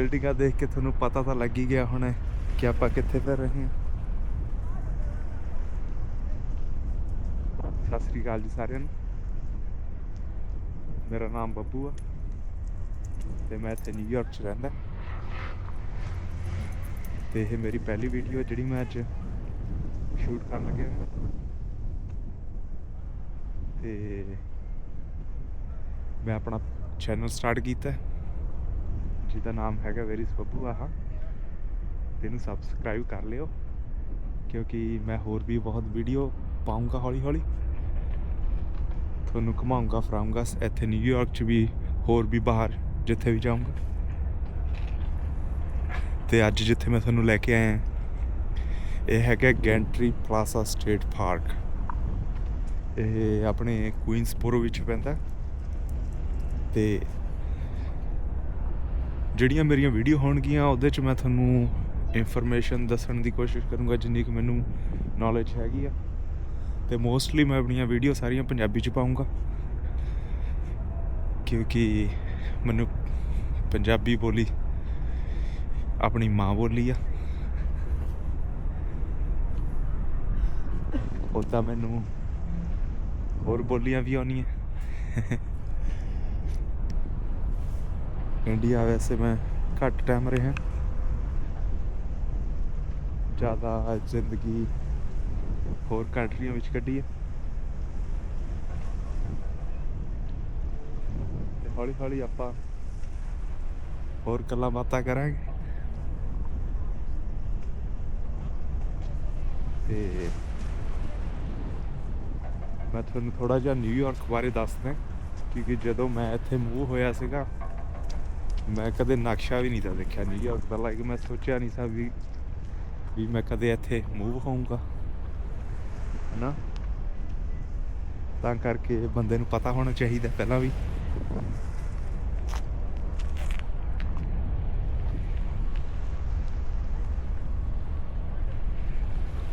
ਬਿਲਡਿੰਗਾਂ ਦੇਖ ਕੇ ਤੁਹਾਨੂੰ ਪਤਾ ਤਾਂ ਲੱਗ ਹੀ ਗਿਆ ਹੁਣ ਕਿ ਆਪਾਂ ਕਿੱਥੇ ਫਿਰ ਰਹੇ ਹਾਂ। ਸਤਿ ਸ੍ਰੀ ਅਕਾਲ ਜੀ ਸਾਰਿਆਂ ਨੂੰ। ਮੇਰਾ ਨਾਮ ਬੱਬੂ ਆ ਤੇ ਮੈਂ ਇੱਥੇ ਨਿਊਯਾਰਕ 'ਚ ਰਹਿੰਦਾ ਤੇ ਇਹ ਮੇਰੀ ਪਹਿਲੀ ਵੀਡੀਓ ਜਿਹੜੀ ਮੈਂ ਅੱਜ ਸ਼ੂਟ ਕਰਨ ਲੱਗਿਆ ਤੇ ਮੈਂ ਆਪਣਾ ਚੈਨਲ ਸਟਾਰਟ ਕੀਤਾ ਜਿਹਦਾ ਨਾਮ ਹੈਗਾ ਵੈਰੀ ਬੱਬੂ ਆਹਾ। ਤੇ ਇਹਨੂੰ ਸਬਸਕ੍ਰਾਈਬ ਕਰ ਲਿਓ, ਕਿਉਂਕਿ ਮੈਂ ਹੋਰ ਵੀ ਬਹੁਤ ਵੀਡੀਓ ਪਾਉਂਗਾ ਹੌਲੀ ਹੌਲੀ ਤੁਹਾਨੂੰ ਘੁਮਾਉਂਗਾ, ਫਰਾਉਂਗਾ ਇੱਥੇ ਨਿਊਯਾਰਕ 'ਚ ਵੀ ਹੋਰ ਵੀ ਬਾਹਰ, ਜਿੱਥੇ ਵੀ ਜਾਊਂਗਾ। ਤੇ ਅੱਜ ਜਿੱਥੇ ਮੈਂ ਤੁਹਾਨੂੰ ਲੈ ਕੇ ਆਇਆ, ਇਹ ਹੈਗਾ ਗੈਂਟਰੀ ਪਲਾਜ਼ਾ ਸਟੇਟ ਪਾਰਕ ਇਹ ਆਪਣੇ ਕੁਈਨਸਬੋਰੋ ਵਿੱਚ ਪੈਂਦਾ। ਤੇ ਜਿਹੜੀਆਂ ਮੇਰੀਆਂ ਵੀਡੀਓ ਹੋਣਗੀਆਂ, ਉਹਦੇ 'ਚ ਮੈਂ ਤੁਹਾਨੂੰ ਇਨਫੋਰਮੇਸ਼ਨ ਦੱਸਣ ਦੀ ਕੋਸ਼ਿਸ਼ ਕਰੂੰਗਾ, ਜਿੰਨੀ ਕੁ ਮੈਨੂੰ ਨੌਲੇਜ ਹੈਗੀ ਆ। ਤੇ ਮੋਸਟਲੀ ਮੈਂ ਆਪਣੀਆਂ ਵੀਡੀਓ ਸਾਰੀਆਂ ਪੰਜਾਬੀ 'ਚ ਪਾਉਂਗਾ ਕਿਉਂਕਿ ਮੈਨੂੰ ਪੰਜਾਬੀ ਬੋਲੀ ਆਪਣੀ ਮਾਂ ਬੋਲੀ ਆ। ਉਦਾਂ ਮੈਨੂੰ ਹੋਰ ਬੋਲੀਆਂ ਵੀ ਆਉਣੀਆਂ। ਇੰਡੀਆ ਵੈਸੇ ਮੈਂ ਘੱਟ ਟਾਈਮ ਰਿਹਾ। ਜ਼ਿਆਦਾ ਜ਼ਿੰਦਗੀ ਹੋਰ ਕੰਟਰੀਆਂ ਵਿੱਚ ਕੱਢੀ ਹੈ ਤੇ ਹੌਲੀ ਹੌਲੀ ਆਪਾਂ ਹੋਰ ਗੱਲਾਂ ਬਾਤਾਂ ਕਰਾਂਗੇ। ਤੇ ਮੈਂ ਤੁਹਾਨੂੰ ਥੋੜਾ ਜਿਹਾ ਨਿਊਯਾਰਕ ਬਾਰੇ ਦੱਸਦਾ, ਕਿਉਂਕਿ ਜਦੋਂ ਮੈਂ ਇੱਥੇ ਮੂਵ ਹੋਇਆ ਸੀਗਾ ਮੈਂ ਕਦੇ ਨਕਸ਼ਾ ਵੀ ਨਹੀਂ ਤਾਂ ਦੇਖਿਆ ਨਿਊਯਾਰਕ ਦਾ ਲਾਈਕ ਮੈਂ ਸੋਚਿਆ ਨਹੀਂ ਸੀ ਵੀ ਵੀ ਮੈਂ ਕਦੇ ਇੱਥੇ ਮੂਵ ਹੋਊਂਗਾ, ਹਨਾ? ਤਾਂ ਕਰਕੇ ਬੰਦੇ ਨੂੰ ਪਤਾ ਹੋਣਾ ਚਾਹੀਦਾ ਪਹਿਲਾਂ ਵੀ।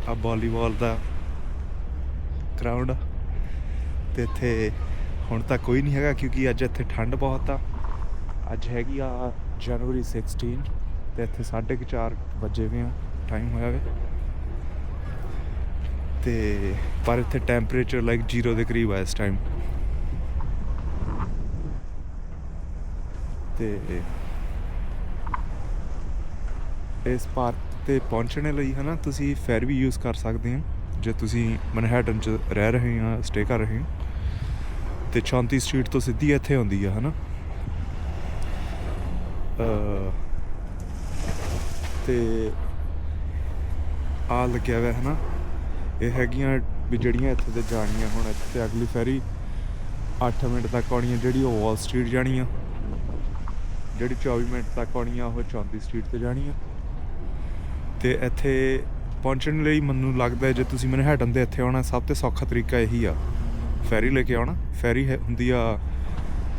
ਆ ਵਾਲੀਬਾਲ ਦਾ ਗਰਾਊਂਡ ਤੇ ਇੱਥੇ ਹੁਣ ਤਾਂ ਕੋਈ ਨਹੀਂ ਹੈਗਾ ਕਿਉਂਕਿ ਅੱਜ ਇੱਥੇ ਠੰਡ ਬਹੁਤ ਆ। ਅੱਜ ਹੈਗੀ ਆ ਜਨਵਰੀ 16 ਤੇ ਇੱਥੇ 4:30 ਵਜੇ ਵੀ ਆ ਟਾਈਮ ਹੋਇਆ ਵੇ। ਤੇ ਪਰ ਇੱਥੇ ਟੈਂਪਰੇਚਰ ਲਾਈਕ 0 ਦੇ ਕਰੀਬ ਆ ਇਸ ਟਾਈਮ ਤੇ ਇਸ ਪਾਰਕ ਤੇ ਪਹੁੰਚਣ ਲਈ ਹਨਾ, ਤੁਸੀਂ ਫੈਰ ਵੀ ਯੂਜ਼ ਕਰ ਸਕਦੇ ਹੋ। ਜੇ ਤੁਸੀਂ ਮਨਹੈਟਨ ਚ ਰਹਿ ਰਹੇ ਹੋ ਸਟੇ ਕਰ ਰਹੇ ਹੋ। ਤੇ 34 ਸਟਰੀਟ ਤੋਂ ਸਿੱਧੀ ਇੱਥੇ ਆਉਂਦੀ ਆ, ਹਨਾ। ਅ ਤੇ ਆ ਲੱਗਿਆ ਹੋਇਆ ਹੈ ਨਾ ਇਹ ਹੈਗੀਆਂ ਵੀ ਜਿਹੜੀਆਂ ਇੱਥੇ ਤੇ ਜਾਣੀਆਂ ਹੁਣ ਇੱਥੇ ਤੇ ਅਗਲੀ ਫੈਰੀ 8 ਮਿੰਟ ਤੱਕ ਆਉਣੀ ਹੈ ਜਿਹੜੀ ਉਹ ਵਾਲ ਸਟਰੀਟ ਜਾਣੀ ਆ। ਜਿਹੜੀ 24 ਮਿੰਟ ਤੱਕ ਆਉਣੀ ਆ, ਉਹ 34 ਸਟਰੀਟ ਤੇ ਜਾਣੀ ਆ। ਤੇ ਇੱਥੇ ਪਹੁੰਚਣ ਲਈ ਮੈਨੂੰ ਲੱਗਦਾ ਜੇ ਤੁਸੀਂ ਮੈਨੂੰ ਮਨਹੈਟਨ ਦੇ ਇੱਥੇ ਆਉਣਾ, ਸਭ ਤੋਂ ਸੌਖਾ ਤਰੀਕਾ ਇਹੀ ਆ। ਫੈਰੀ ਲੈ ਕੇ ਆਉਣਾ। ਫੈਰੀ ਹੈ- ਹੁੰਦੀ ਆ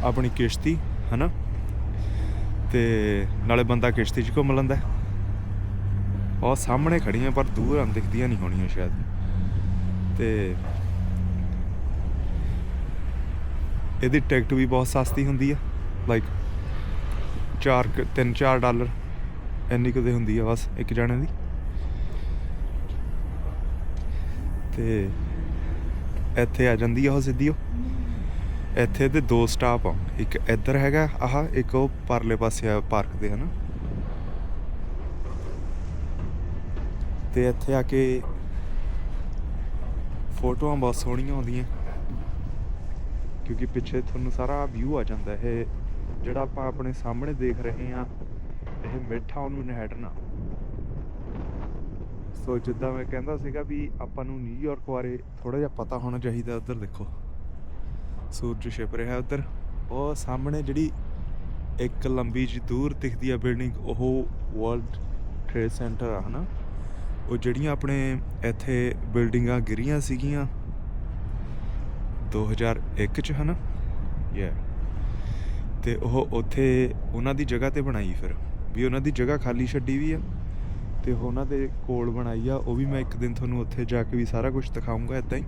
ਆਪਣੀ ਕਿਸ਼ਤੀ, ਹਨਾ? ਤੇ ਨਾਲੇ ਬੰਦਾ ਕਿਸ਼ਤੀ 'ਚ ਘੁੰਮ ਲੈਂਦਾ ਹੈ। ਸਾਹਮਣੇ ਖੜੀਆਂ ਪਰ ਦੂਰ ਆਂ ਦਿਖਦੀਆਂ ਨਹੀਂ ਹੋਣੀਆਂ ਸ਼ਾਇਦ। ਤੇ ਇਹਦੀ ਟਿਕਟ ਵੀ ਬਹੁਤ ਸਸਤੀ ਹੁੰਦੀ ਆ। ਲਾਈਕ 4 3-4 ਡਾਲਰ ਇੰਨੀ ਕੁ ਦੇ ਹੁੰਦੀ ਆ ਬਸ ਇੱਕ ਜਣੇ ਦੀ। ਤੇ ਇੱਥੇ ਆ ਜਾਂਦੀ ਆ ਉਹ ਸਿੱਧੀ ਉਹ। ਇੱਥੇ ਦੇ ਦੋ ਸਟਾਪ ਆ। ਇੱਕ ਇੱਧਰ ਹੈਗਾ, ਆਹ ਇੱਕ ਉਹ ਪਰਲੇ ਪਾਸੇ ਆ ਪਾਰਕ ਦੇ, ਹਨਾ। ਤੇ ਇੱਥੇ ਆ ਕੇ ਫੋਟੋਆਂ ਬਹੁਤ ਸੋਹਣੀਆਂ ਆਉਂਦੀਆਂ। ਕਿਉਂਕਿ ਪਿੱਛੇ ਤੁਹਾਨੂੰ ਸਾਰਾ ਵਿਊ ਆ ਜਾਂਦਾ। ਇਹ ਜਿਹੜਾ ਆਪਾਂ ਆਪਣੇ ਸਾਹਮਣੇ ਦੇਖ ਰਹੇ ਹਾਂ, ਇਹ ਮਿੱਠਾ ਉਹਨੂੰ ਆ ਸੋ ਜਿੱਦਾਂ ਮੈਂ ਕਹਿੰਦਾ ਸੀਗਾ ਵੀ ਆਪਾਂ ਨੂੰ ਨਿਊਯਾਰਕ ਬਾਰੇ ਥੋੜਾ ਜਿਹਾ ਪਤਾ ਹੋਣਾ ਚਾਹੀਦਾ, ਉੱਧਰ ਦੇਖੋ। ਸੂਰਜ ਛਿਪ ਰਿਹਾ ਉੱਧਰ। ਉਹ ਸਾਹਮਣੇ ਜਿਹੜੀ ਇੱਕ ਲੰਬੀ ਜਿਹੀ ਦੂਰ ਦਿਖਦੀ ਆ ਬਿਲਡਿੰਗ ਉਹ ਵਰਲਡ ਟ੍ਰੇਡ ਸੈਂਟਰ ਆ, ਹਨਾ? ਉਹ ਜਿਹੜੀਆਂ ਆਪਣੇ ਇੱਥੇ ਬਿਲਡਿੰਗਾਂ ਗਿਰੀਆਂ ਸੀਗੀਆਂ 2001 ਚ, ਹਨਾ? ਯਾ ਤੇ ਉਹ ਉੱਥੇ ਉਹਨਾਂ ਦੀ ਜਗ੍ਹਾ ਤੇ ਬਣਾਈ ਫਿਰ। ਵੀ ਉਹਨਾਂ ਦੀ ਜਗ੍ਹਾ ਖਾਲੀ ਛੱਡੀ ਵੀ ਆ ਤੇ ਉਹਨਾਂ ਦੇ ਕੋਲ ਬਣਾਈ ਆ। ਉਹ ਵੀ ਮੈਂ ਇੱਕ ਦਿਨ ਤੁਹਾਨੂੰ ਉੱਥੇ ਜਾ ਕੇ ਵੀ ਸਾਰਾ ਕੁਝ ਦਿਖਾਉਂਗਾ ਇਦਾਂ ਹੀ।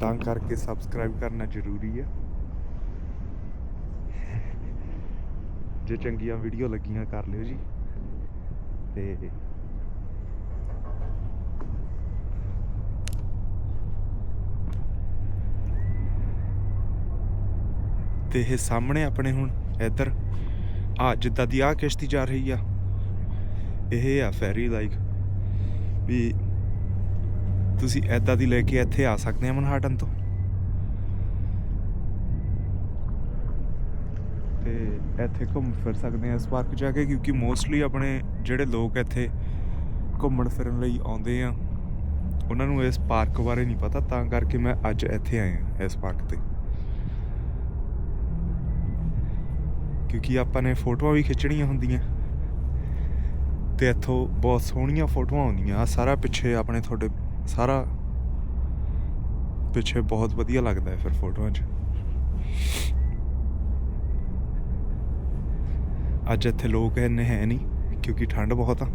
ਤਾਂ ਕਰਕੇ ਸਬਸਕ੍ਰਾਈਬ ਕਰਨਾ ਜ਼ਰੂਰੀ ਹੈ ਜੇ ਚੰਗੀਆਂ ਵੀਡੀਓ ਲੱਗੀਆਂ ਕਰ ਲਿਓ ਜੀ। ਤੇ ਤੇ ਇਹ ਸਾਹਮਣੇ ਆਪਣੇ ਹੁਣ ਇੱਧਰ, ਆ ਜਿੱਦਾਂ ਦੀ ਆ ਕਿਸ਼ਤੀ ਜਾ ਰਹੀ ਆ, ਇਹ ਆ ਫੈਰੀ ਲਾਈਕ ਵੀ ਤੁਸੀਂ ਐਦਾਂ ਦੀ ਲੈ ਕੇ ਇੱਥੇ ਆ ਸਕਦੇ ਆ ਮਨਹਾਟਨ ਤੋਂ? ਤੇ ਇੱਥੇ ਘੁੰਮ ਫਿਰ ਸਕਦੇ ਆ ਇਸ ਪਾਰਕ ਜਾ ਕੇ, ਕਿਉਂਕਿ ਮੋਸਟਲੀ ਆਪਣੇ ਜਿਹੜੇ ਲੋਕ ਇੱਥੇ ਘੁੰਮਣ ਫਿਰਨ ਲਈ ਆਉਂਦੇ ਆ, ਉਹਨਾਂ ਨੂੰ ਇਸ ਪਾਰਕ ਬਾਰੇ ਨਹੀਂ ਪਤਾ, ਤਾਂ ਕਰਕੇ ਮੈਂ ਅੱਜ ਇੱਥੇ ਆਇਆ, ਇਸ ਪਾਰਕ ਤੇ। ਕਿਉਂਕਿ ਆਪਾਂ ਨੇ ਫੋਟੋਆਂ ਵੀ ਖਿੱਚਣੀਆਂ ਹੁੰਦੀਆਂ। ਤੇ ਇੱਥੋਂ ਬਹੁਤ ਸੋਹਣੀਆਂ ਫੋਟੋਆਂ ਆਉਂਦੀਆਂ ਆ ਸਾਰਾ ਪਿੱਛੇ ਆਪਣੇ ਤੁਹਾਡੇ ਸਾਰਾ ਪਿੱਛੇ ਬਹੁਤ ਵਧੀਆ ਲੱਗਦਾ ਹੈ ਫਿਰ ਫੋਟੋਆਂ 'ਚ। ਅੱਜ ਇੱਥੇ ਲੋਕ ਇੰਨੇ ਹੈ ਨਹੀਂ ਕਿਉਂਕਿ ਠੰਡ ਬਹੁਤ ਆ।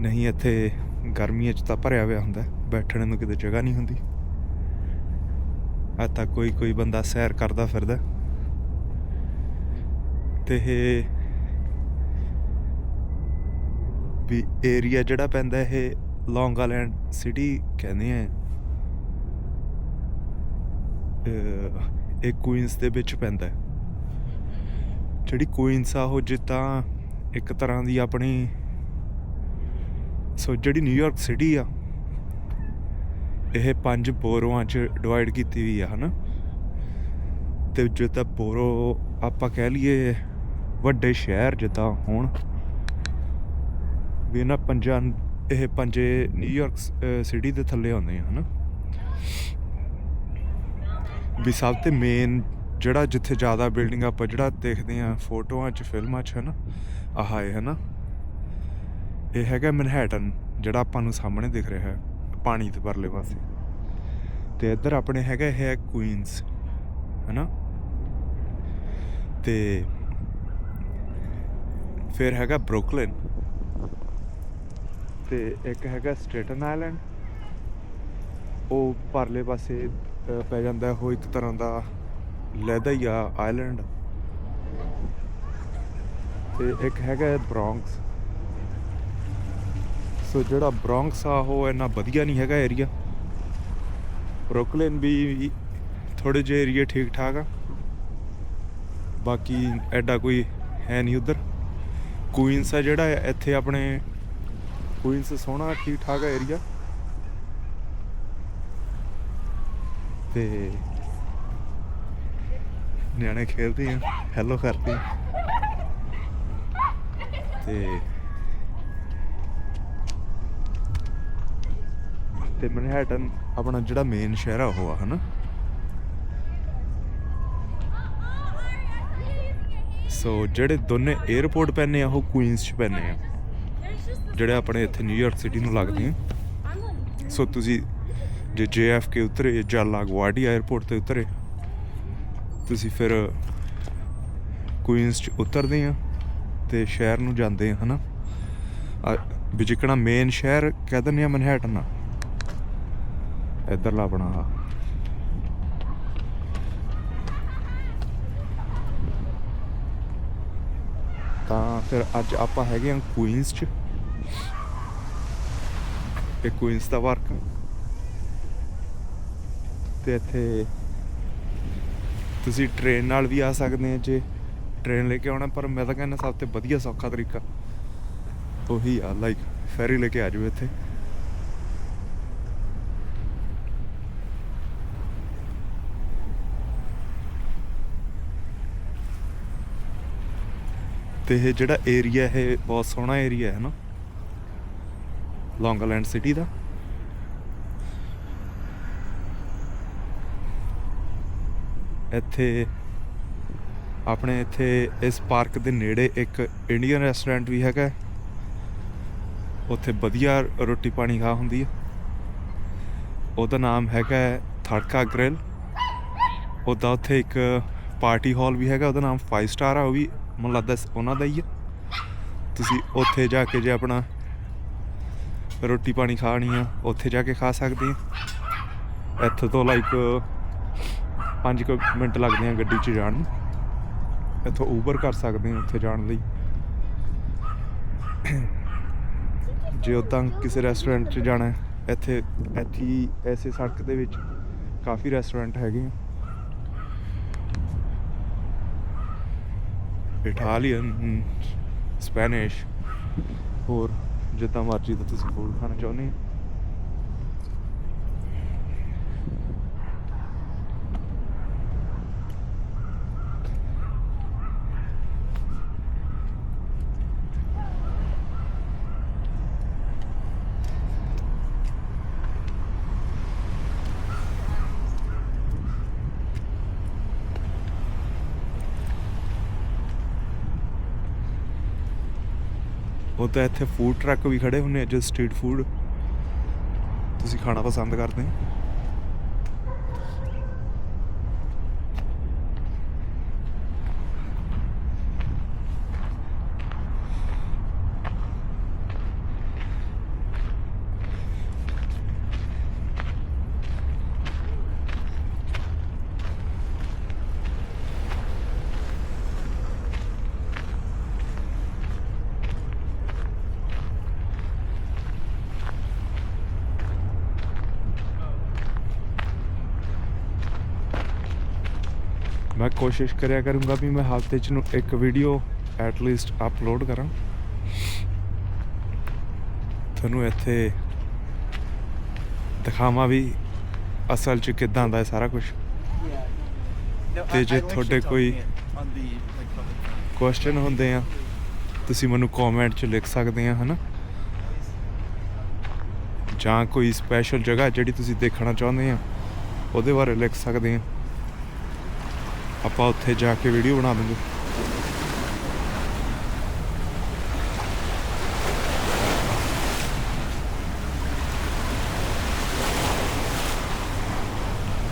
ਨਹੀਂ ਇੱਥੇ ਗਰਮੀਆਂ 'ਚ ਤਾਂ ਭਰਿਆ ਹੋਇਆ ਹੁੰਦਾ ਬੈਠਣ ਨੂੰ ਕਿਤੇ ਜਗ੍ਹਾ ਨਹੀਂ ਹੁੰਦੀ। ਆ ਤਾਂ ਕੋਈ ਕੋਈ ਬੰਦਾ ਸੈਰ ਕਰਦਾ ਫਿਰਦਾ ਤੇ ਇਹ ਵੀ ਏਰੀਆ ਜਿਹੜਾ ਪੈਂਦਾ ਇਹ ਲੌਂਗ ਆਈਲੈਂਡ ਸਿਟੀ ਕਹਿੰਦੇ ਆ। ਇਹ ਕੁਈਨਸ ਦੇ ਵਿੱਚ ਪੈਂਦਾ। ਜਿਹੜੀ ਕੁਈਨਸ ਆ, ਉਹ ਜਿੱਦਾਂ ਇੱਕ ਤਰ੍ਹਾਂ ਦੀ ਆਪਣੀ, ਸੋ ਜਿਹੜੀ ਨਿਊਯਾਰਕ ਸਿਟੀ ਆ, ਇਹ ਪੰਜ ਬੋਰੋਆਂ 'ਚ ਡਿਵਾਈਡ ਕੀਤੀ ਹੋਈ ਆ, ਹਨਾ? ਤੇ ਜਿੱਦਾਂ ਬੋਰੋ ਆਪਾਂ ਕਹਿ ਲਈਏ ਵੱਡੇ ਸ਼ਹਿਰ ਜਿੱਦਾਂ ਹੋਣ, ਵੀ ਇਹਨਾਂ ਪੰਜਾਂ ਇਹ ਪੰਜੇ ਨਿਊਯਾਰਕ ਸਿਟੀ ਦੇ ਥੱਲੇ ਆਉਂਦੇ ਆ, ਹਨਾ? ਵੀ ਸਭ ਤੇ ਮੇਨ ਜਿਹੜਾ ਜਿੱਥੇ ਜ਼ਿਆਦਾ ਬਿਲਡਿੰਗ ਆਪਾਂ ਜਿਹੜਾ ਦੇਖਦੇ ਆ ਫੋਟੋਆਂ 'ਚ, ਫਿਲਮਾਂ 'ਚ, ਹਨਾ? ਆਹ ਹੈ ਹਨਾ? ਇਹ ਹੈਗਾ ਮਨਹੈਟਨ ਜਿਹੜਾ ਆਪਾਂ ਨੂੰ ਸਾਹਮਣੇ ਦਿਖ ਰਿਹਾ ਹੈ, ਪਾਣੀ ਦੇ ਪਰਲੇ ਪਾਸੇ। ਤੇ ਇੱਧਰ ਆਪਣੇ ਹੈਗਾ ਇਹ ਹੈ ਕੁਈਨਸ ਹਨਾ? ਤੇ ਫਿਰ ਹੈਗਾ ਬਰੁਕਲਿਨ ਤੇ ਇੱਕ ਹੈਗਾ ਸਟੇਟਨ ਆਈਲੈਂਡ। ਉਹ ਪਰਲੇ ਪਾਸੇ ਪੈ ਜਾਂਦਾ ਉਹ ਇੱਕ ਤਰ੍ਹਾਂ ਦਾ ਲਹਿਦਾ ਹੀ ਆ ਆਈਲੈਂਡ। ਤੇ ਇੱਕ ਹੈਗਾ ਬ੍ਰੌਂਕਸ। ਸੋ ਜਿਹੜਾ ਬ੍ਰੌਂਕਸ ਆ, ਉਹ ਇੰਨਾ ਵਧੀਆ ਨਹੀਂ ਹੈਗਾ ਏਰੀਆ ਬਰੁਕਲਿਨ ਵੀ ਥੋੜੇ ਜਿਹੇ ਏਰੀਆ ਠੀਕ ਠਾਕ ਆ। ਬਾਕੀ ਐਡਾ ਕੋਈ ਹੈ ਨਹੀਂ ਉਧਰ। ਕੁਇਨਸ ਆ ਜਿਹੜਾ, ਇੱਥੇ ਆਪਣੇ ਕੁਈਨਸ ਸੋਹਣਾ ਠੀਕ ਠਾਕ ਆ ਏਰੀਆ ਤੇ ਨਿਆਣੇ ਖੇਡਦੇ ਆ ਹੈਲੋ ਕਰਦੇ ਆ। ਤੇ ਤੇ ਮਨਹੈਟਨ ਆਪਣਾ ਜਿਹੜਾ ਮੇਨ ਸ਼ਹਿਰ ਆ, ਉਹ ਆ, ਹਨਾ? ਸੋ ਜਿਹੜੇ ਦੋਨੇ 에어ਪੋਰਟ ਪੈਨੇ ਆ, ਉਹ ਕੁਈਨਸ ਚ ਪੈਨੇ ਆ। ਜਿਹੜੇ ਆਪਣੇ ਇੱਥੇ ਨਿਊਯਾਰਕ ਸਿਟੀ ਨੂੰ ਲੱਗਦੇ ਆ। ਸੋ ਤੁਸੀਂ ਜੇ JFK ਉਤਰੇ, ਜਾਂ ਲਾਗਵਾਰਡੀ 에어ਪੋਰਟ ਤੇ ਉਤਰੇ, ਤੁਸੀਂ ਫਿਰ ਕੁਈਨਸ ਚ ਉਤਰਦੇ ਆ ਤੇ ਸ਼ਹਿਰ ਨੂੰ ਜਾਂਦੇ ਆ, ਹਨਾ? ਆ ਮੇਨ ਸ਼ਹਿਰ ਕਹਿ ਦਿੰਦੇ ਆ ਮਨਹੈਟਨ ਆ। ਇੱਧਰਲਾ ਆਪਣਾ ਆ। ਤਾਂ ਫਿਰ ਅੱਜ ਆਪਾਂ ਹੈਗੇ ਆ ਕੁਈਨਸ ਚ। ਇਹ ਕੁਈਨਸ ਤੇ ਇੱਥੇ ਤੁਸੀਂ ਟ੍ਰੇਨ ਨਾਲ ਵੀ ਆ ਸਕਦੇ ਆ ਜੇ ਟ੍ਰੇਨ ਲੈ ਕੇ ਆਉਣਾ, ਪਰ ਮੈਂ ਤਾਂ ਕਹਿੰਦਾ ਸਭ ਤੋਂ ਵਧੀਆ ਸੌਖਾ ਤਰੀਕਾ ਉਹੀ ਆ ਲਾਈਕ ਫੈਰੀ ਲੈ ਕੇ ਆ ਜਾਓ ਇੱਥੇ। ਤੇ ਇਹ ਜਿਹੜਾ ਏਰੀਆ ਇਹ ਬਹੁਤ ਸੋਹਣਾ ਏਰੀਆ ਹੈ ਨਾ। ਲੌਂਗਲੈਂਡ ਸਿਟੀ ਦਾ। ਇੱਥੇ ਆਪਣੇ ਇੱਥੇ ਇਸ ਪਾਰਕ ਦੇ ਨੇੜੇ ਇੱਕ ਇੰਡੀਅਨ ਰੈਸਟੋਰੈਂਟ ਵੀ ਹੈਗਾ। ਉੱਥੇ ਵਧੀਆ ਰੋਟੀ ਪਾਣੀ ਖਾ ਹੁੰਦੀ ਹੈ ਉਹਦਾ ਨਾਮ ਹੈਗਾ ਥੜਕਾ ਗ੍ਰਿਲ ਉਹਦਾ ਉੱਥੇ ਇੱਕ ਪਾਰਟੀ ਹਾਲ ਵੀ ਹੈਗਾ, ਉਹਦਾ ਨਾਮ 5 ਸਟਾਰ ਆ, ਉਹ ਵੀ ਮੈਨੂੰ ਲੱਗਦਾ ਉਹਨਾਂ ਦਾ ਹੀ ਹੈ ਤੁਸੀਂ ਉੱਥੇ ਜਾ ਕੇ ਜੇ ਆਪਣਾ ਰੋਟੀ ਪਾਣੀ ਖਾਣੀ ਆ, ਉੱਥੇ ਜਾ ਕੇ ਖਾ ਸਕਦੇ ਆ। ਇੱਥੇ ਤੋਂ ਲਾਈਕ 5 ਮਿੰਟ ਲੱਗਦੇ ਆ ਗੱਡੀ 'ਚ ਜਾਣ ਨੂੰ। ਇੱਥੋਂ ਉਬਰ ਕਰ ਸਕਦੇ ਹਾਂ ਉੱਥੇ ਜਾਣ ਲਈ। ਜੇ ਉਦਾਂ ਕਿਸੇ ਰੈਸਟੋਰੈਂਟ 'ਚ ਜਾਣਾ ਇੱਥੇ ਇੱਥੇ ਐਸੇ ਸੜਕ ਦੇ ਵਿੱਚ ਕਾਫੀ ਰੈਸਟੋਰੈਂਟ ਹੈਗੇ ਆ। ਇਟਾਲੀਅਨ ਸਪੈਨਿਸ਼, ਹੋਰ ਜਿੱਦਾਂ ਮਰਜ਼ੀ ਦਾ ਤੁਸੀਂ ਫੂਡ ਖਾਣਾ ਚਾਹੁੰਦੇ ਹੋ। ਉਹ ਤਾਂ ਇੱਥੇ ਫੂਡ ਟਰੱਕ ਵੀ ਖੜੇ ਹੁੰਦੇ ਆ ਜੋ ਸਟਰੀਟ ਫੂਡ ਤੁਸੀਂ ਖਾਣਾ ਪਸੰਦ ਕਰਦੇ? ਹੋ ਮੈਂ ਕੋਸ਼ਿਸ਼ ਕਰਿਆ ਕਰੂੰਗਾ ਵੀ ਮੈਂ ਹਫ਼ਤੇ ਚ ਨੂੰ ਇੱਕ ਵੀਡੀਓ ਐਟ ਲੀਸਟ ਅਪਲੋਡ ਕਰਾਂ। ਤੁਹਾਨੂੰ ਇੱਥੇ ਦਿਖਾਵਾਂ ਵੀ ਅਸਲ ਚ ਕਿਦਾਂ ਦਾ ਹੈ ਸਾਰਾ ਕੁਝ ਤੇ ਜੇ ਤੁਹਾਡੇ ਕੋਈ ਕੁਐਸਚਨ ਹੁੰਦੇ ਆ ਤੁਸੀਂ ਮੈਨੂੰ ਕਮੈਂਟ ਚ ਲਿਖ ਸਕਦੇ ਆ ਹਨਾ? ਜਾਂ ਕੋਈ ਸਪੈਸ਼ਲ ਜਗ੍ਹਾ ਜਿਹੜੀ ਤੁਸੀਂ ਦੇਖਣਾ ਚਾਹੁੰਦੇ ਆ ਉਹਦੇ ਬਾਰੇ ਲਿਖ ਸਕਦੇ ਆ। ਆਪਾਂ ਉੱਥੇ ਜਾ ਕੇ ਵੀਡੀਓ ਬਣਾਵਾਂਗੇ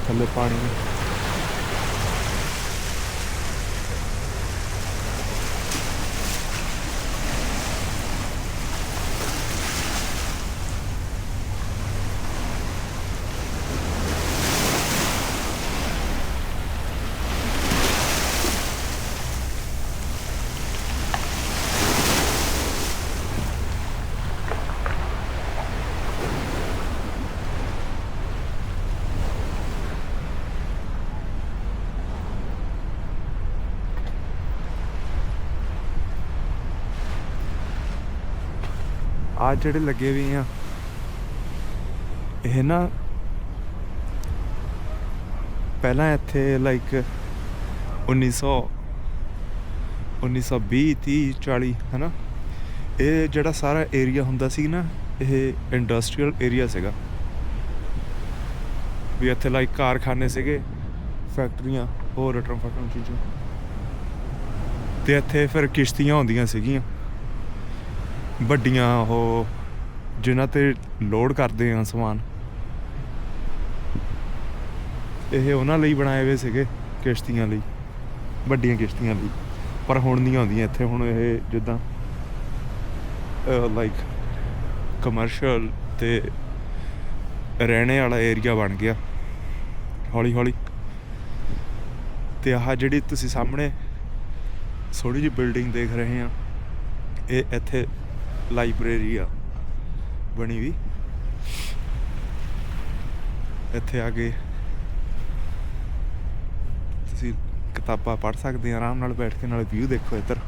ਥੱਲੇ ਪਾਣੀ। ਆ ਜਿਹੜੇ ਲੱਗੇ ਵੀ ਆ, ਇਹ ਨਾ ਪਹਿਲਾਂ ਇੱਥੇ ਲਾਈਕ 1900 1920 30 40 ਹਨਾ? ਇਹ ਜਿਹੜਾ ਸਾਰਾ ਏਰੀਆ ਹੁੰਦਾ ਸੀ ਨਾ, ਇਹ ਇੰਡਸਟਰੀਅਲ ਏਰੀਆ ਸੀਗਾ। ਵੀ ਇੱਥੇ ਲਾਈਕ ਕਾਰਖਾਨੇ ਸੀਗੇ, ਫੈਕਟਰੀਆਂ, ਹੋਰ ਰਟਰਮ ਚੀਜ਼ਾਂ। ਤੇ ਇੱਥੇ ਫਿਰ ਕਿਸ਼ਤੀਆਂ ਹੁੰਦੀਆਂ ਸੀਗੀਆਂ। ਵੱਡੀਆਂ ਉਹ, ਜਿਨ੍ਹਾਂ ਤੇ ਲੋਡ ਕਰਦੇ ਆ ਸਮਾਨ। ਇਹ ਉਹਨਾਂ ਲਈ ਬਣਾਏ ਹੋਏ ਸੀਗੇ, ਕਿਸ਼ਤੀਆਂ ਲਈ। ਵੱਡੀਆਂ ਕਿਸ਼ਤੀਆਂ ਲਈ। ਪਰ ਹੁਣ ਨਹੀਂ ਆਉਂਦੀਆਂ ਇੱਥੇ, ਹੁਣ ਇਹ ਜਿੱਦਾਂ ਲਾਈਕ ਕਮਰਸ਼ੀਅਲ ਤੇ ਰਹਿਣੇ ਵਾਲਾ ਏਰੀਆ ਬਣ ਗਿਆ ਹੌਲੀ ਹੌਲੀ ਤੇ ਆਹ ਜਿਹੜੀ ਤੁਸੀਂ ਸਾਹਮਣੇ ਥੋੜੀ ਜਿਹੀ ਬਿਲਡਿੰਗ ਦੇਖ ਰਹੇ ਆ, ਇਹ ਇੱਥੇ ਲਾਇਬ੍ਰੇਰੀ ਆ। ਬਣੀ ਵੀ। ਇੱਥੇ ਆ ਕੇ ਤੁਸੀਂ ਕਿਤਾਬਾਂ ਪੜ੍ਹ ਸਕਦੇ ਆ, ਆਰਾਮ ਨਾਲ ਬੈਠ ਕੇ, ਨਾਲ ਵਿਊ ਦੇਖੋ ਇੱਧਰ।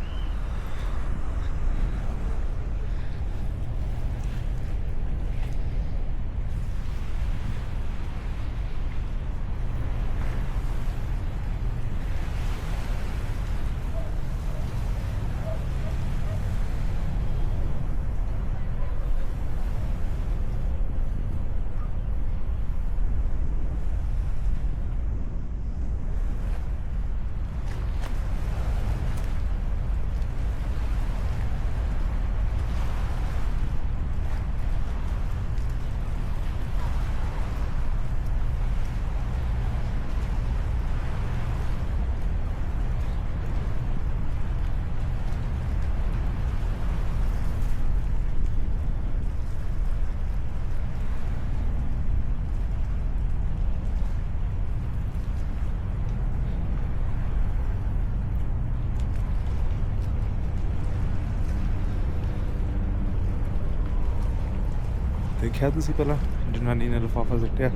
ਦੇਖਿਆ ਤੁਸੀਂ ਪਹਿਲਾਂ? ਜਨਾਨੀ ਨੇ ਲਿਫਾਫਾ ਸਿੱਟਿਆ।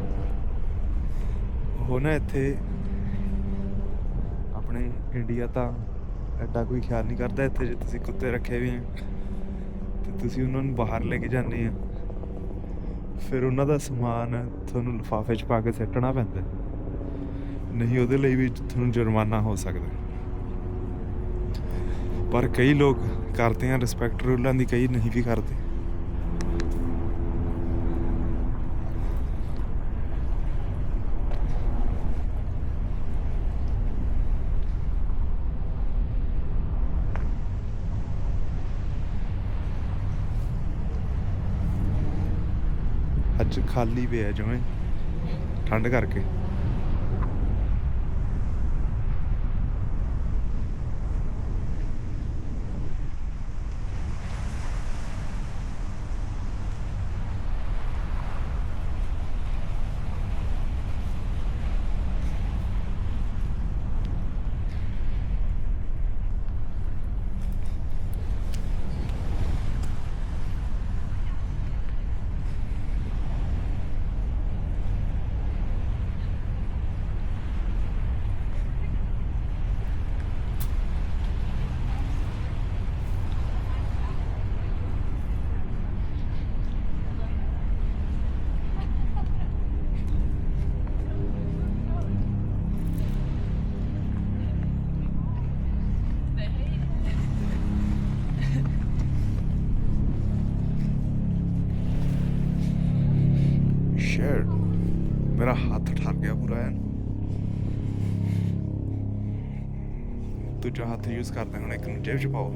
ਉਹ ਨਾ ਇੱਥੇ ਆਪਣੇ ਇੰਡੀਆ ਤਾਂ ਐਡਾ ਕੋਈ ਖਿਆਲ ਨਹੀਂ ਕਰਦਾ ਇੱਥੇ ਜੇ ਤੁਸੀਂ ਕੁੱਤੇ ਰੱਖੇ ਵੀ ਆ। ਤੇ ਤੁਸੀਂ ਉਹਨਾਂ ਨੂੰ ਬਾਹਰ ਲੈ ਕੇ ਜਾਂਦੇ ਆ। ਫਿਰ ਉਹਨਾਂ ਦਾ ਸਮਾਨ ਤੁਹਾਨੂੰ ਲਿਫਾਫੇ 'ਚ ਪਾ ਕੇ ਸਿੱਟਣਾ ਪੈਂਦਾ। ਨਹੀਂ, ਉਹਦੇ ਲਈ ਵੀ ਤੁਹਾਨੂੰ ਜੁਰਮਾਨਾ ਹੋ ਸਕਦਾ। ਪਰ ਕਈ ਲੋਕ ਕਰਦੇ ਆ ਰਿਸਪੈਕਟ ਰੂਲਾਂ ਦੀ ਕਈ ਨਹੀਂ ਵੀ ਕਰਦੇ। ਅੱਜ ਖਾਲੀ ਪਿਆ ਜਿਵੇਂ ਠੰਡ ਕਰਕੇ। ਦੂਜਾ ਹੱਥ ਯੂਜ਼ ਕਰਦੇ ਹੁਣ, ਇੱਕ ਨੂੰ ਜੇਬ ਚ ਪਾਓ।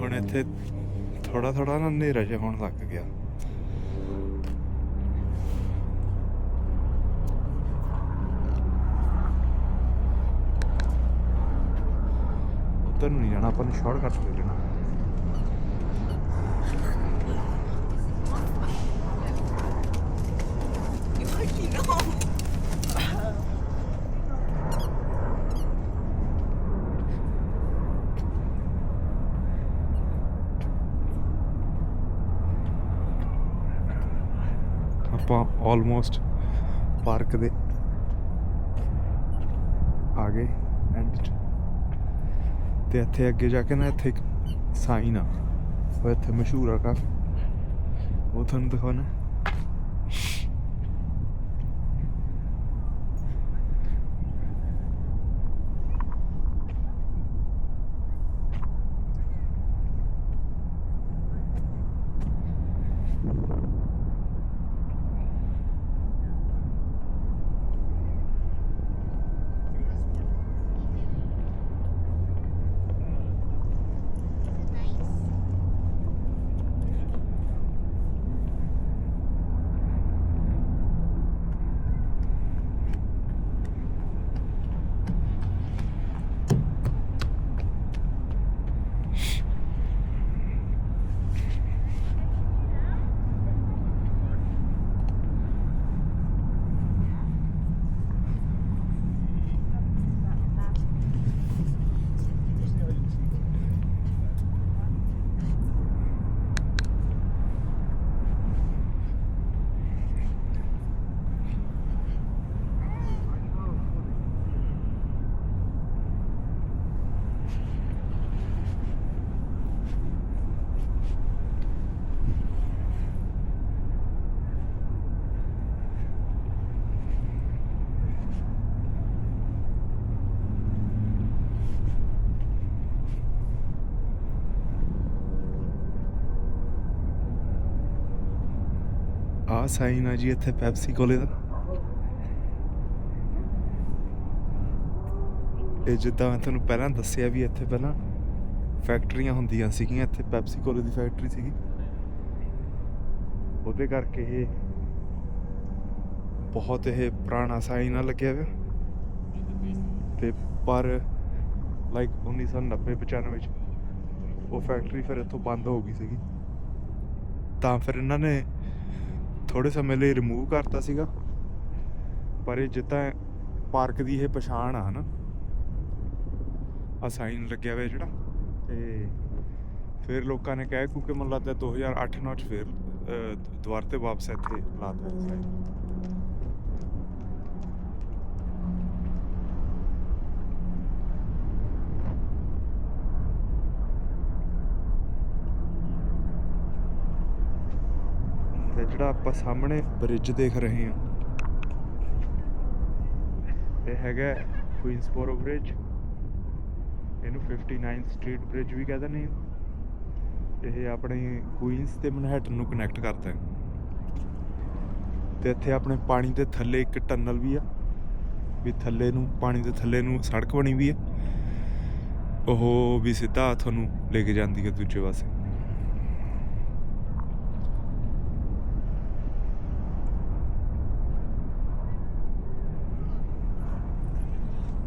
ਹੁਣ ਇੱਥੇ ਥੋੜਾ ਥੋੜਾ ਨਾ ਹਨੇਰਾ ਜਿਹਾ ਹੋਣ ਲੱਗ ਗਿਆ। ਉੱਧਰ ਨੂੰ ਨਹੀਂ ਜਾਣਾ, ਆਪਾਂ ਨੂੰ ਸ਼ਾਰਟਕਟ ਲੈ ਲੈਣਾ ਆਪਾਂ ਆਲਮੋਸਟ ਪਾਰਕ ਦੇ ਆ ਗਏ ਐਂਡ ਤੇ ਇੱਥੇ ਅੱਗੇ ਜਾ ਕੇ ਨਾ ਇੱਥੇ ਇੱਕ ਸਾਈਨ ਆ। ਉਹ ਇੱਥੇ ਮਸ਼ਹੂਰ ਆ ਕਾਫੀ। ਉਹ ਤੁਹਾਨੂੰ ਦਿਖਾਉਣਾ। ਆ ਸਾਈਨ ਆ ਜੀ ਇੱਥੇ ਪੈਪਸੀ ਕੋਲੇ ਦਾ ਇਹ ਜਿੱਦਾਂ ਮੈਂ ਤੁਹਾਨੂੰ ਪਹਿਲਾਂ ਦੱਸਿਆ ਵੀ ਇੱਥੇ ਪਹਿਲਾਂ ਫੈਕਟਰੀਆਂ ਹੁੰਦੀਆਂ ਸੀਗੀਆਂ ਇੱਥੇ ਪੈਪਸੀ ਕੋਲੇ ਦੀ ਫੈਕਟਰੀ ਸੀਗੀ ਉਹਦੇ ਕਰਕੇ ਇਹ ਬਹੁਤ ਇਹ ਪੁਰਾਣਾ ਸਾਈਨ ਆ ਲੱਗਿਆ ਹੋਇਆ ਤੇ ਪਰ ਲਾਈਕ 1990 95 ਚ ਉਹ ਫੈਕਟਰੀ ਫਿਰ ਇੱਥੋਂ ਬੰਦ ਹੋ ਗਈ ਸੀਗੀ ਤਾਂ ਫਿਰ ਇਹਨਾਂ ਨੇ ਥੋੜੇ ਸਮੇਂ ਲਈ ਰਿਮੂਵ ਕਰਤਾ ਸੀਗਾ। ਪਰ ਇਹ ਜਿੱਦਾਂ ਪਾਰਕ ਦੀ ਇਹ ਪਛਾਣ ਆ ਹਨਾ। ਆ ਸਾਈਨ ਲੱਗਿਆ ਹੋਇਆ ਜਿਹੜਾ ਤੇ ਫਿਰ ਲੋਕਾਂ ਨੇ ਕਿਹਾ ਕਿਉਂਕਿ ਮੈਨੂੰ ਲੱਗਦਾ 2008-9 ਚ ਫਿਰ ਅਹ, ਦੁਬਾਰਾ ਤੇ ਵਾਪਸ ਇੱਥੇ ਲਾਤਾ ਸਾਈਡ ਤੇ ਜਿਹੜਾ ਆਪਾਂ ਸਾਹਮਣੇ ਬ੍ਰਿਜ ਦੇਖ ਰਹੇ ਹਾਂ। ਇਹ ਹੈਗਾ ਕੁਈਨਸਬੋਰੋ ਬ੍ਰਿਜ ਇਹਨੂੰ 59 ਸਟਰੀਟ ਬ੍ਰਿਜ ਵੀ ਕਹਿੰਦੇ ਨੇ ਇਹ ਆਪਣੇ ਕੁਈਨਸ ਤੇ ਮਨਹੈਟਨ ਨੂੰ ਕਨੈਕਟ ਕਰਦਾ ਹੈ। ਤੇ ਇੱਥੇ ਆਪਣੇ ਪਾਣੀ ਦੇ ਥੱਲੇ ਇੱਕ ਟਨਲ ਵੀ ਆ। ਵੀ ਥੱਲੇ ਨੂੰ, ਪਾਣੀ ਦੇ ਥੱਲੇ ਨੂੰ ਸੜਕ ਬਣੀ ਵੀ ਆ ਉਹ ਵੀ ਸਿੱਧਾ ਤੁਹਾਨੂੰ ਲੈ ਕੇ ਜਾਂਦੀ ਹੈ ਦੂਜੇ ਪਾਸੇ।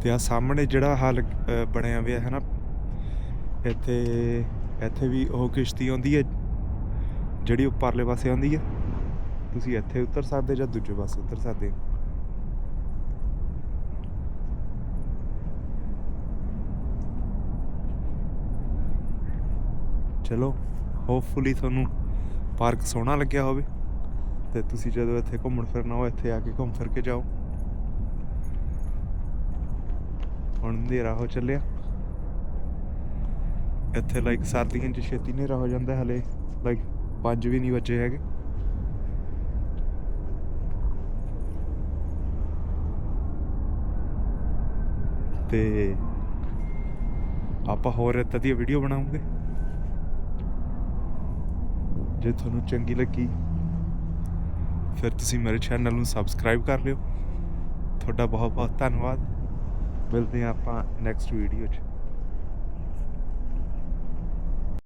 ਤੇ ਆ ਸਾਹਮਣੇ ਜਿਹੜਾ ਹਾਲ ਬਣਿਆ ਹੋਇਆ ਹੈ ਨਾ, ਇੱਥੇ ਇੱਥੇ ਵੀ ਉਹ ਕਿਸ਼ਤੀ ਆਉਂਦੀ ਹੈ, ਜਿਹੜੀ ਉੱਪਰਲੇ ਪਾਸੇ ਆਉਂਦੀ ਹੈ। ਤੁਸੀਂ ਇੱਥੇ ਉਤਰ ਸਕਦੇ ਜਾਂ ਦੂਜੇ ਪਾਸੇ ਉਤਰ ਸਕਦੇ ਚਲੋ ਹੋਪਫੁਲੀ ਤੁਹਾਨੂੰ ਪਾਰਕ ਸੋਹਣਾ ਲੱਗਿਆ ਹੋਵੇ ਤੇ ਤੁਸੀਂ ਜਦੋਂ ਇੱਥੇ ਘੁੰਮਣ ਫਿਰਨਾ ਹੋ ਇੱਥੇ ਆ ਕੇ ਘੁੰਮ ਫਿਰ ਕੇ ਜਾਓ। ਹੁਣ ਹਨੇਰਾ ਹੋ ਚੱਲਿਆ। ਇੱਥੇ ਲਾਈਕ ਸਰਦੀਆਂ 'ਚ ਛੇਤੀ ਹਨੇਰਾ ਹੋ ਜਾਂਦਾ ਹਲੇ ਲਾਈਕ 5 ਵੀ ਨਹੀਂ ਬਚੇ ਹੈਗੇ। ਤੇ ਆਪਾਂ ਹੋਰ ਇੱਦਾਂ ਦੀ ਵੀਡੀਓ ਬਣਾਉਂਗੇ। ਜੇ ਤੁਹਾਨੂੰ ਚੰਗੀ ਲੱਗੀ, ਫਿਰ ਤੁਸੀਂ ਮੇਰੇ ਚੈਨਲ ਨੂੰ ਸਬਸਕ੍ਰਾਈਬ ਕਰ ਲਿਓ। ਤੁਹਾਡਾ ਬਹੁਤ ਬਹੁਤ ਧੰਨਵਾਦ। ਮਿਲਦੇ ਹਾਂ ਆਪਾਂ ਨੈਕਸਟ ਵੀਡੀਓ 'ਚ।